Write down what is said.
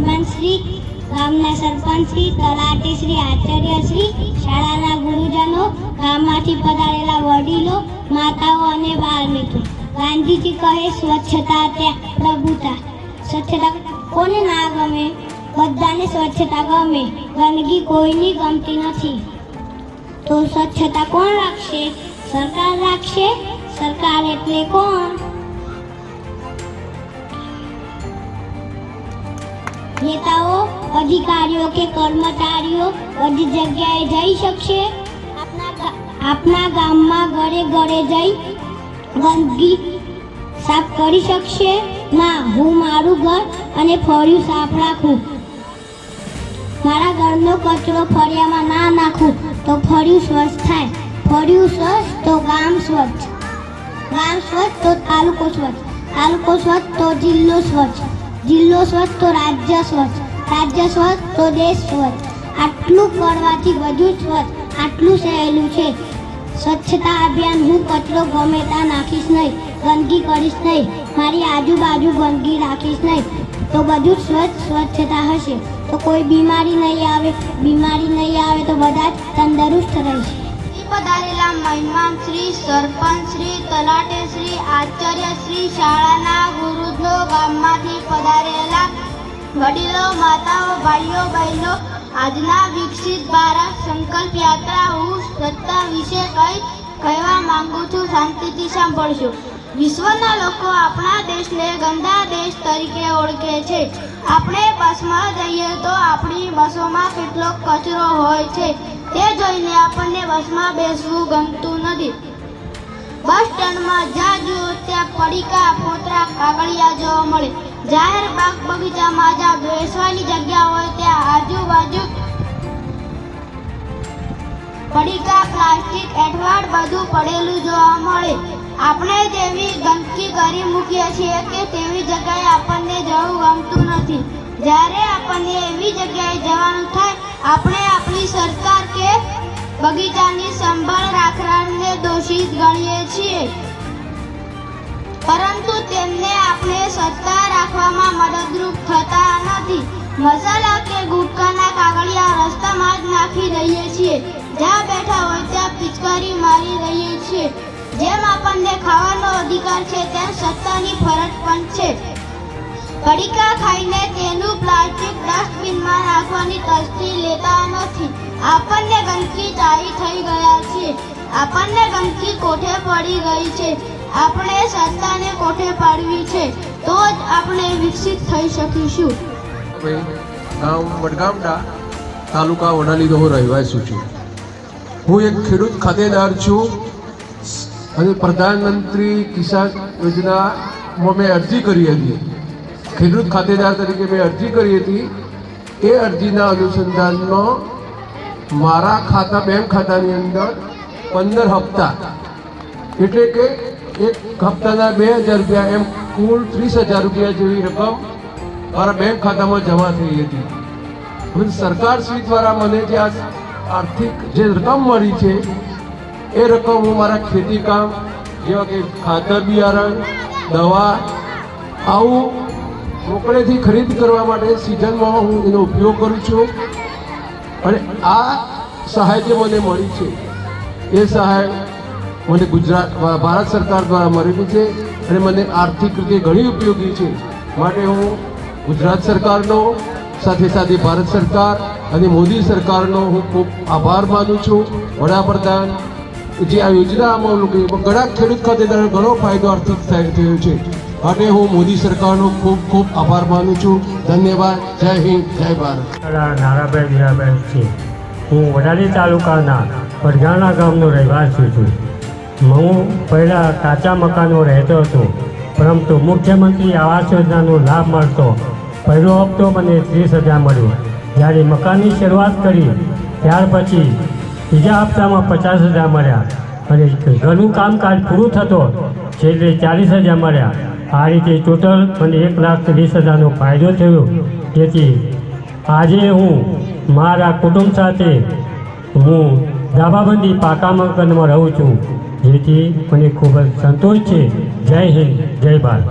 સરપંચશ્રી ગામના સરપંચશ્રી તલાટીશ્રી આચાર્યશ્રી શાળાના ગુરુજનો, ગામમાંથી પધારેલા વડીલો, માતાઓ અને બાળ ગાંધીજી કહે, સ્વચ્છતા ત્યાં પ્રભુતા. સ્વચ્છતા કોને ના ગમે? બધાને સ્વચ્છતા ગમે. ગંદકી કોઈની ગમતી નથી. તો સ્વચ્છતા કોણ રાખશે? સરકાર રાખશે? સરકાર એટલે કોણ? નેતાઓ, અધિકારીઓ કે કર્મચારીઓ બધી જગ્યાએ જઈ શકશે? આપના ગામમાં ઘરે ઘરે જઈ ગંદકી સાફ કરી શકશે? ના, હું મારું ઘર અને ફળિયું સાફ રાખું. મારા ઘરનો કચરો ફળિયામાં ના નાખું, તો ફળિયું સ્વચ્છ થાય. ફળિયું સ્વચ્છ તો ગામ સ્વચ્છ. ગામ સ્વચ્છ, તો તાલુકો સ્વચ્છ. તાલુકો સ્વચ્છ, તો જિલ્લો સ્વચ્છ. જિલ્લો સ્વચ્છ તો રાજ્ય સ્વચ્છ. રાજ્ય સ્વચ્છ તો દેશ સ્વચ્છ. આટલું કરવાથી બધું સ્વચ્છ, આટલું સહેલું છે. સ્વચ્છતા અભિયાન હું કચરો ગમે ત્યાં નાખીશ નહીં, ગંદકી કરીશ નહીં, મારી આજુબાજુ ગંદકી રાખીશ નહીં. તો બધું જ સ્વચ્છ, સ્વચ્છતા હશે. તો કોઈ બીમારી નહીં આવે, બીમારી નહીં આવે તો બધા જ તંદુરસ્ત રહેશે. પધારેલા મહેમાન શ્રી, સરપંચ શ્રી, તલાટે શ્રી, આચાર્ય શ્રી, શાળાના ગુરુજનો, ગામમાંથી પધારેલા વડીલો, માતાઓ, ભાઈઓ, બહેનો, આજના વિકસિત ભારત સંકલ્પ યાત્રા હું સ્વચ્છતા વિશે કંઈ કહેવા માંગુ છું, શાંતિથી સાંભળજો. વિશ્વના લોકો આપણા દેશને ગંદા દેશ તરીકે ઓળખે છે. આપણે બસમાં જઈએ તો આપણી બસોમાં કેટલો કચરો હોય છે. તે જોઈને આપણને બસમાં બેસવું ગમતું નથી. બસ સ્ટેન્ડમાં જ્યાં જુઓ ત્યાં પડીકા, ફોતરા, કાગળિયા જોવા મળે. જાહેર બાગ બગીચામાં જ્યાં બેસવાની જગ્યા હોય ત્યાં આજુબાજુ પડીકા, પ્લાસ્ટિક એઠવાડ બધું પડેલું જોવા મળે. આપણે જેવી ગંદકી કરી મૂકીએ છીએ કે તેવી જગ્યાએ આપણને જવું ગમતું નથી. જ્યારે આપણને એવી જગ્યાએ જવાનું થાય, આપણે આપણી સરકાર બગીચાની સંભાળ રાખનારને દોષિત ગણીએ છીએ. પરંતુ તેમને આપણે સત્તા રાખવામાં મદદરૂપ થતા નથી. મસાલા કે ગુટકાના કાગળિયા રસ્તામાં જ નાખી દઈએ છીએ. જ્યાં બેઠા હોય ત્યાં પિચકારી મારી રહીએ છીએ. જેમ આપણને ખાવાનો અધિકાર છે તેમ સત્તાની ફરજ પણ છે. પડીકા ખાઈને તેનું પ્લાસ્ટિક ડસ્ટબિનમાં નાખવાની તસ્તી લેતા નથી. આપણને ગંદકી તારી થઈ ગયા છે. આપણને ગંદકી કોઠે પડી ગઈ છે. આપણે સત્તાને કોઠે પાડવી છે, તો જ આપણે વિકસિત થઈ શકીશું. ગામ વડગામડા તાલુકા વડાલીનો હું રહેવાસી છું. હું એક ખેડૂત ખાતેદાર છું અને પ્રધાનમંત્રી કિસાન યોજનામાં મેં અરજી કરી હતી. ખેડૂત ખાતેદાર તરીકે મેં અરજી કરી હતી. એ અરજીના અનુસંધાનમાં મારા ખાતા, બેંક ખાતાની અંદર પંદર હપ્તા. એટલે કે એક હપ્તાના બે હજાર રૂપિયા એમ કુલ ત્રીસ હજાર રૂપિયા જેવી રકમ મારા બેંક ખાતામાં જમા થઈ હતી. હવે સરકાર શ્રી દ્વારા મને જે આ આર્થિક જે રકમ મળી છે, એ રકમ હું મારા ખેતી કામ જેવા કે ખાતર બિયારણ, દવા આવું રોકડેથી ખરીદ કરવા માટે સિઝનમાં હું એનો ઉપયોગ કરું છું. અને આ સહાય જે મને મળી છે, એ સહાય મને ગુજરાત ભારત સરકાર દ્વારા મળેલી છે અને મને આર્થિક રીતે ઘણી ઉપયોગી છે. માટે હું ગુજરાત સરકારનો, સાથે સાથે ભારત સરકાર અને મોદી સરકારનો હું ખૂબ આભાર માનું છું. વડાપ્રધાન જે આ યોજના અમલ ઘણા ખેડૂત ખાતેદારો ઘણો ફાયદો આર્થિક થાય થયો છે. માટે હું મોદી સરકારનો ખૂબ ખૂબ આભાર માનું છું. ધન્યવાદ. જય હિન્દ. જય ભારત. નારાભાઈ મીરાભાઈ છે. હું વડાલી તાલુકાના પડગાણા ગામનો રહેવાસી છું. હું પહેલાં કાચા મકાનો રહેતો હતો, પરંતુ મુખ્યમંત્રી આવાસ યોજનાનો લાભ મળતો પહેલો હપ્તો મને ત્રીસ હજાર મળ્યો. જ્યારે મકાનની શરૂઆત કરી, ત્યાર પછી બીજા હપ્તામાં પચાસ હજાર મળ્યા. અને ઘરનું કામકાજ પૂરું થતો છેલ્લે ચાલીસ હજાર મળ્યા. આ રીતે ટોટલ મને એક લાખ ત્રીસ હજારનો ફાયદો થયો. તેથી આજે હું મારા કુટુંબ સાથે હું ધાબાબંધી પાકા મકાનમાં રહું છું. જેથી મને ખૂબ જ સંતોષ છે. જય હિન્દ, જય ભારત.